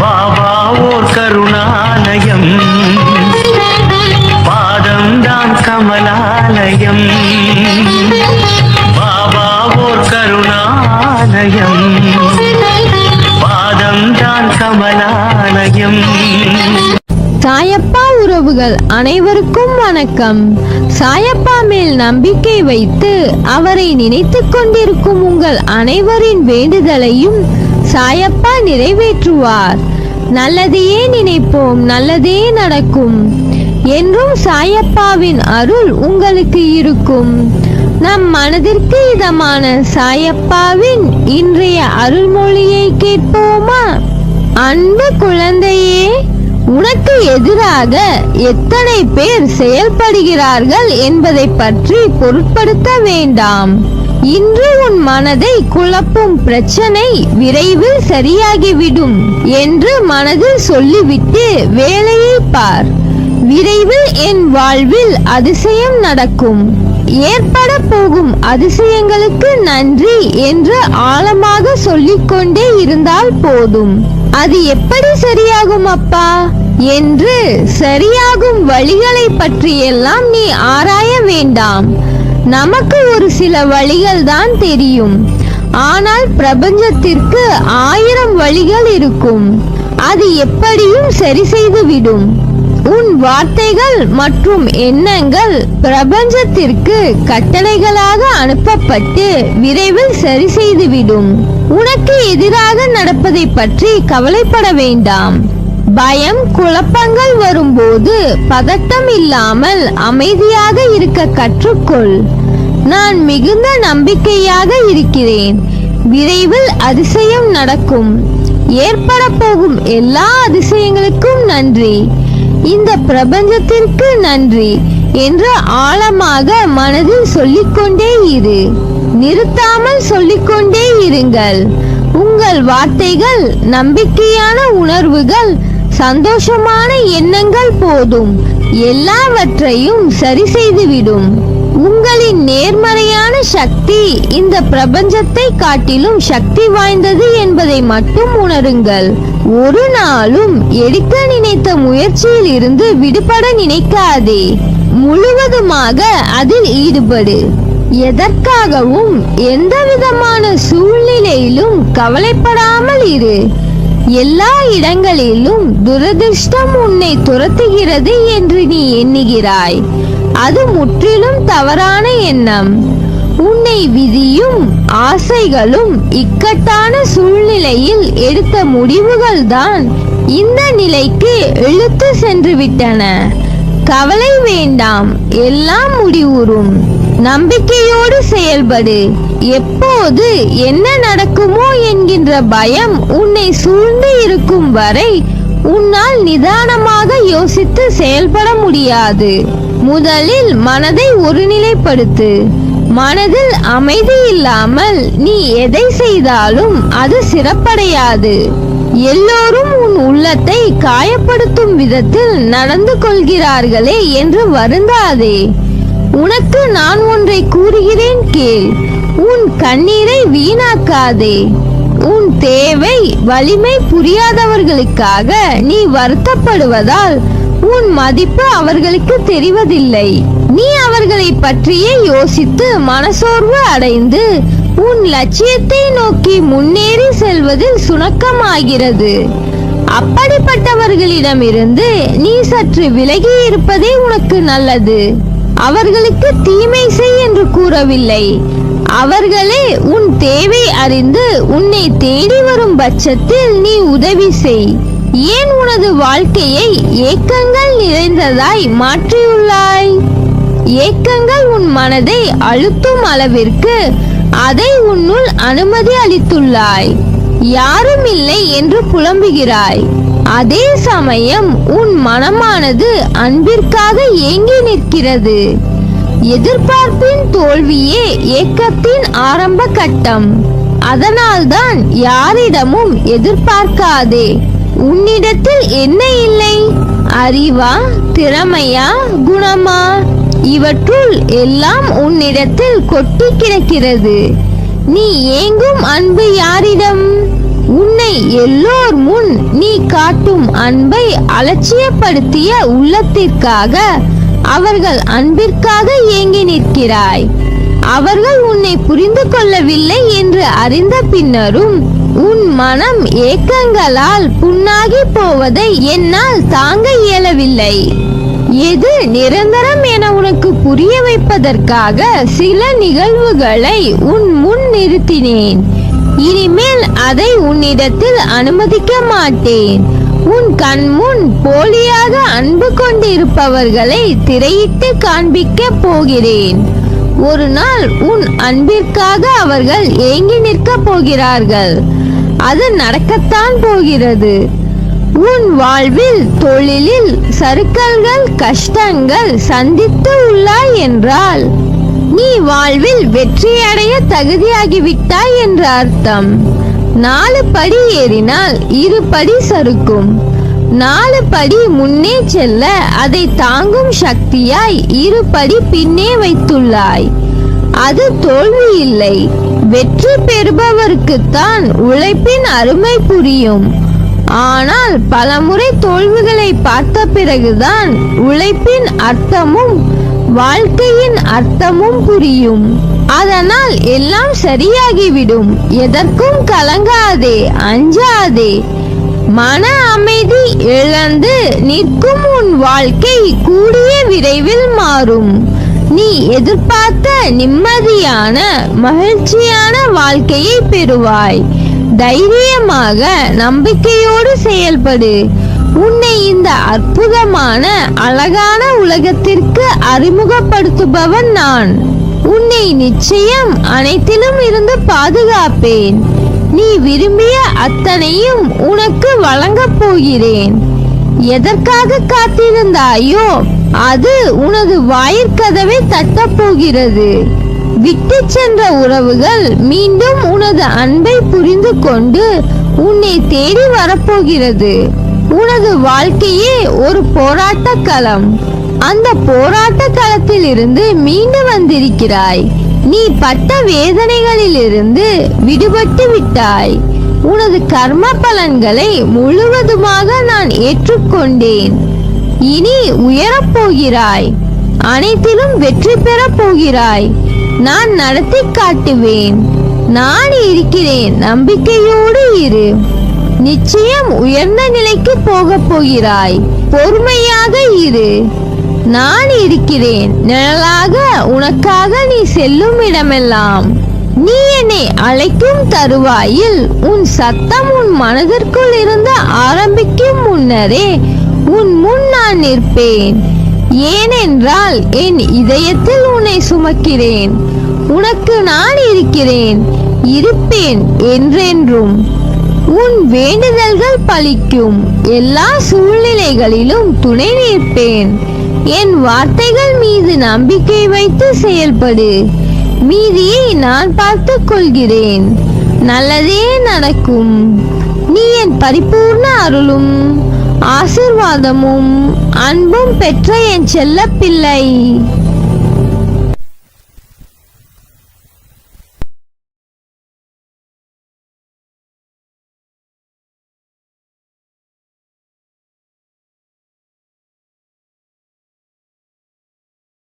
பாபா ஓர் கருணாலயம். பாதம்தான் கமலாலயம். பாபா ஓர் கருணாலயம். பாதம்தான் கமலாலயம். சாயப்பா உறவுகள் அனைவருக்கும் வணக்கம். சாயப்பா மேல் நம்பிக்கை வைத்து அவரை நினைத்து கொண்டிருக்கும் உங்கள் அனைவரின் வேண்டுதலையும் சாயப்பா நிறைவேற்றுவார். நல்லதையே நினைப்போம் நல்லதே நடக்கும். என்றும் சாயப்பாவின் அருள் உங்களுக்கு இருக்கும். நம் மனதிற்கு இதமான சாயப்பாவின் இன்றைய அருள்மொழியை கேட்போமா? அன்பு குழந்தையே உனக்கு எதிராக எத்தனை பேர் செயல்படுகிறார்கள் என்பதை பற்றி பொருட்படுத்த வேண்டாம். இன்று உன் மனதை குழப்பும் பிரச்சனை விரைவில் சரியாகிவிடும் என்று மனதில் சொல்லிவிட்டு வேலையை பார். விரைவில் என் வாழ்வில் அதிசயம் நடக்கும். ஏற்பட போகும் அதிசயங்களுக்கு நன்றி என்று ஆழமாக சொல்லிக்கொண்டே இருந்தால் போதும். அது எப்படி சரியாகும் அப்பா? என்று சரியாகும் வழிகளை பற்றியெல்லாம் நீ ஆராய வேண்டாம். நமக்கு ஒரு சில வழிகள் தான் தெரியும். ஆனால் பிரபஞ்சத்திற்கு ஆயிரம் வழிகள் இருக்கும். அது எப்படியும் சரி செய்துவிடும். உன் வார்த்தைகள் மற்றும் எண்ணங்கள் பிரபஞ்சத்திற்கு கட்டளைகளாக அனுப்பப்பட்டு விரைவில் சரி செய்துவிடும். உனக்கு எதிராக நடப்பதை பற்றி கவலைப்பட வேண்டாம். பயம் குழப்பங்கள் வரும்போது பதட்டம் இல்லாமல் அமைதியாக இருக்க கற்றுக்கொள். நான் மிகுந்த நம்பிக்கையாக இருக்கிறேன். விரைவில் அதிசயம் நடக்கும். ஏற்பட போகும் எல்லா அதிசயங்களுக்கும் நன்றி. இந்த பிரபஞ்சத்திற்கு நன்றி என்று ஆழமாக மனதில் சொல்லிக்கொண்டே இரு. நிறுத்தாமல் சொல்லிக்கொண்டே இருங்கள். உங்கள் வார்த்தைகள் நம்பிக்கையான உணர்வுகள் சந்தோஷமான எண்ணங்கள் போதும். எல்லாவற்றையும் சரி செய்துவிடும். உங்களின் நேர்மறையான சக்தி இந்த பிரபஞ்சத்தை காட்டிலும் சக்தி வாய்ந்தது என்பதை மட்டும் உணருங்கள். ஒரு நாளும் எடுக்க நினைத்த முயற்சியில் இருந்து விடுபட நினைக்காதே. முழுவதுமாக அதில் ஈடுபடு. எதற்காகவும் எந்த விதமான சூழ்நிலையிலும் கவலைப்படாமல் இரு. எல்லா இடங்களிலும் துரதிர்ஷ்டம் உன்னை துரத்துகிறது என்று நீ எண்ணுகிறாய். அது முற்றிலும் தவறான எண்ணம். உன்னை விதியும் ஆசைகளும் இக்கட்டான சூழ்நிலையில் எடுத்த முடிவுகள் தான் இந்த நிலைக்கு இழுத்து சென்று விட்டன. கவலை வேண்டாம் எல்லாம் முடிவுறும். நம்பிக்கையோடு செயல்படு. எப்போது என்ன நடக்குமோ என்கின்ற பயம் உன்னை சூழ்ந்து இருக்கும் வரை உன்னால் நிதானமாக யோசித்து செயல்பட முடியாது. முதலில் மனதை ஒருநிலைப்படுத்து. மனதில் அமைதி இல்லாமல் நீ எதை செய்தாலும் அது சிறப்படையாது. எல்லோரும் உன் உள்ளத்தை காயப்படுத்தும் விதத்தில் நடந்து கொள்கிறார்களே என்று வருந்தாதே. உனக்கு நான் ஒன்றை கூறுகிறேன் கேள். உன் கண்ணீரை வீணாக்காதே. உன் தேவை வலிமை புரியாதவர்களுக்காக நீ வருத்தப்படுவதால் உன் மதிப்பு அவர்களுக்கு தெரிவதில்லை. நீ அவர்களை பற்றியே யோசித்து மனசோர்வு அடைந்து உன் லட்சியத்தை நோக்கி முன்னேறி செல்வதில் சுணக்கமாகிறது. அப்படிப்பட்டவர்களிடமிருந்து நீ சற்று விலகி இருப்பதே உனக்கு நல்லது. அவர்களுக்கு தீமை செய் என்று கூறவில்லை. அவர்களே உன் தேவை அறிந்து உன்னை தேடி வரும் பட்சத்தில் நீ உதவி செய். ஏன் உனது வாழ்க்கையை ஏக்கங்கள் நிறைந்ததாய் மாற்றியுள்ளாய்? ஏக்கங்கள் உன் மனதை அழுத்தும் அளவிற்கு அதை உன்னுள் அனுமதி அளித்துள்ளாய். யாரும் இல்லை என்று புலம்புகிறாய். அதே சமயம் உன் மனமானது அன்பிற்காக ஏங்கி நிற்கிறது. எதிர்பார்ப்பின் தோல்வியே ஏக்கத்தின் ஆரம்ப கட்டம். அதனால்தான் யாரிடமும் எதிர்பார்க்காதே. உன்னிடத்தில் என்ன இல்லை? அறிவா? திறமையா? குணமா? இவற்றுள் எல்லாம் உன்னிடத்தில் கொட்டி கிடக்கிறது. நீ ஏங்கும் அன்பு யாரிடம்? எல்லோர் முன் நீ காட்டும் அன்பை அலட்சியப்படுத்திய உள்ளத்திற்காக அவர்கள் அன்பிற்காக ஏங்கி நிற்கிறாய். அவர்கள் உன்னை புரிந்து கொள்ளவில்லை என்று அறிந்த பின்னரும் உன் மனம் ஏக்கங்களால் புண்ணாகி போவதை என்னால் தாங்க இயலவில்லை. எது நிரந்தரம் என உனக்கு புரிய வைப்பதற்காக சில நிகழ்வுகளை உன் முன் நிறுத்தினேன். இனிமேல் அதை உன்னிடத்தில் அனுமதிக்க மாட்டேன். உன் கண் முன் போலியாக அன்பு கொண்டிருப்பவர்களை திரையிட்டு காண்பிக்க போகிறேன். ஒரு நாள் உன் அன்பிற்காக அவர்கள் ஏங்கி நிற்கப் போகிறார்கள். அது நடக்கத்தான் போகிறது. உன் வாழ்வில் தொழிலில் சறுக்கல்கள் கஷ்டங்கள் சந்தித்து உள்ளாய் என்றால் நீ வாழ்வில் வெற்றியடைய தகுதியாகிவிட்டாய் என்று அர்த்தம். நாலு படி ஏறினால் இரு படி சறுக்கும். நாலு படி முன்னே செல்ல அதை தாங்கும் சக்தியாய் இரு படி பின்னே வைத்துள்ளாய். அது தோல்வி இல்லை. வெற்றி பெறுபவருக்குத்தான் உழைப்பின் அருமை புரியும். ஆனால் பலமுறை தோல்விகளை பார்த்த பிறகுதான் உழைப்பின் அர்த்தமும் வாழ்க்கையின் அர்த்தமும் புரியும். அதனால் எல்லாம் சரியாகிவிடும். எதற்கும் கலங்காதே அஞ்சாதே. மன அமைதி இழந்து நிற்கும் உன் வாழ்க்கை கூடிய விரைவில் மாறும். நீ எதிர்பார்த்த நிம்மதியான மகிழ்ச்சியான வாழ்க்கையை பெறுவாய். தைரியமாக நம்பிக்கையோடு செயல்படு. உன்னை இந்த அற்புதமான அழகான உலகத்திற்கு அறிமுகப்படுத்துபவன் நான். உன்னை நிச்சயம் அனைத்திலும் இருந்து பாதுகாப்பேன். நீ விரும்பிய அத்தனையும் உனக்கு வழங்கப் போகிறேன். எதற்காக காத்திருந்தாயோ அது உனது வாயிற்கதவை தட்டப் போகிறது. விட்டு சென்ற உறவுகள் மீண்டும் உனது அன்பை புரிந்து கொண்டு உன்னை தேடி வரப்போகிறது உனது வாழ்க்கையே ஒரு போராட்ட களம் அந்த போராட்ட களத்தில் இருந்து மீண்டு வந்திருக்கிறாய். நீ பட்ட வேதனைகளிலிருந்து விடுபட்டு விட்டாய். உனது கர்ம பலன்களை முழுவதுமாக நான் ஏற்றுக்கொண்டேன். இனி உயரப் போகிறாய் அனைத்திலும் வெற்றி பெறப் போகிறாய் நான் நடத்தி காட்டுவேன். நான் இருக்கிறேன். நம்பிக்கையோடு இரு. நிச்சயம் உயர்ந்த நிலைக்கு போகப் போகிறாய். பொறுமையாக இரு. நான் இருக்கிறேன். நிழலாக உனக்காக நீ செல்லும் இடமெல்லாம். நீ என்னை அழைக்கும் தருவாயில் உன் சத்தம் உன் மனதிற்குள் இருந்து ஆரம்பிக்கும் முன்னரே உன் முன் நான் நிற்பேன். ஏனென்றால் என் இதயத்தில் உன்னை சுமக்கிறேன். உனக்கு நான் இருக்கிறேன். இருப்பேன் என்றென்றும். உன் வேண்டுதல்கள் பலிக்கும் எல்லா சூழ்நிலைகளிலும் துணை நிற்பேன். என் வார்த்தைகள் மீது நம்பிக்கை வைத்து செயல்படு. மீதியை நான் பார்த்து கொள்கிறேன். நல்லதே நடக்கும். நீ என் பரிபூர்ண அருளும் ஆசிர்வாதமும் அன்பும் பெற்ற என் செல்ல பிள்ளை